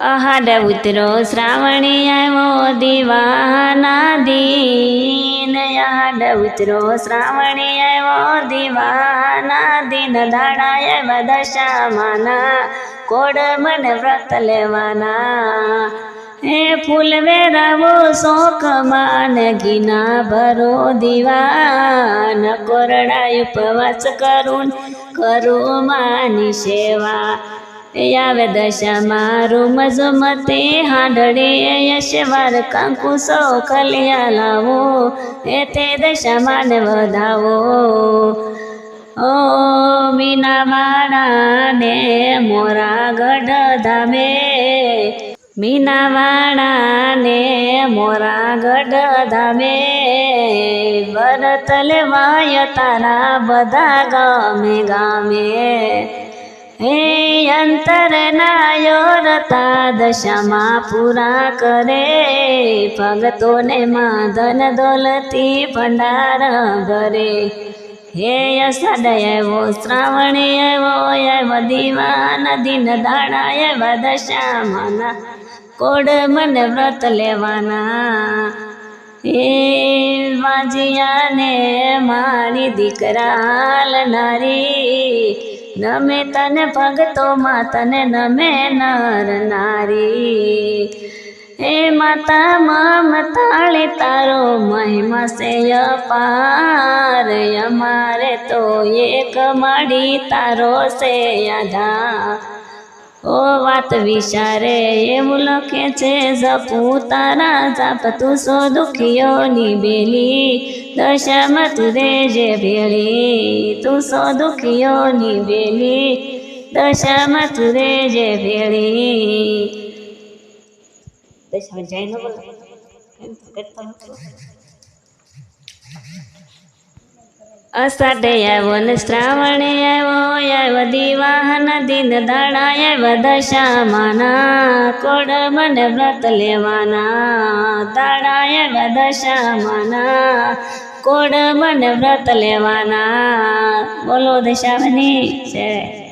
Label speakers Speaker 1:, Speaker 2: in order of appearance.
Speaker 1: અહાડ ઉતરો શ્રાવણી આવ્યો દીવાના દીન. અહાડ ઉતરો શ્રાવણી આવ્યો દીવાના દીન. દાડાએ દશામાના કોડ મન વ્રત લેવાના. હે ફૂલ વેરાવો શોખમાં ને ઘીના ભરો દીવાન. કોરડા ઉપવાસ કરું કરું માની સેવા. આવે દશા મારું મજમતે હાંડળે યશવાર કંકુ સો ખલિયા લાવો એ તે દશા માને વધાવો ઓ મીના વાળાને મોરા ગઢ ધામે મીના વાળાને મોરા ગઢ ધામે વરત લેવાય તારા બધા ગામે ગામે હે અંતર નાયોરતા દશામાં પૂરા કરે ભગતોને માધન દોલતી ભંડાર ભરે હે અષાઢ આવ્યો શ્રાવણી એવો એવો દીવાન દિન દાડા એવા દશામાના કોડ મને વ્રત લેવાના હે વાજિયાને મારી દીકરા લનારી નમે તને ભગતોમાં તને નમે નર નારી. હે માતા મમતાળે તારો મહિમા સે અપાર. અમારે તો એક મળી તારો સે આધા ઓ વાત વિચારે એવું લખે છે જપું તારા જાપ, તું સો દુખીઓની બેલી. દશામાં તું દેજે ભેળી, તું સો દુખીઓની બેલી. દશામાં તું દેજે ભેળી. દશામાં જઈને બોલો. અષાઢે આવ્યો ને શ્રાવણે આવ્યો આવ્યો દિવાહન દિન દાડા આવ્યો દશામાના કોડ મને વ્રત લેવાના. દાડા આવ્યો દશામાના કોડ મને વ્રત લેવાના. બોલો દશામની, છે.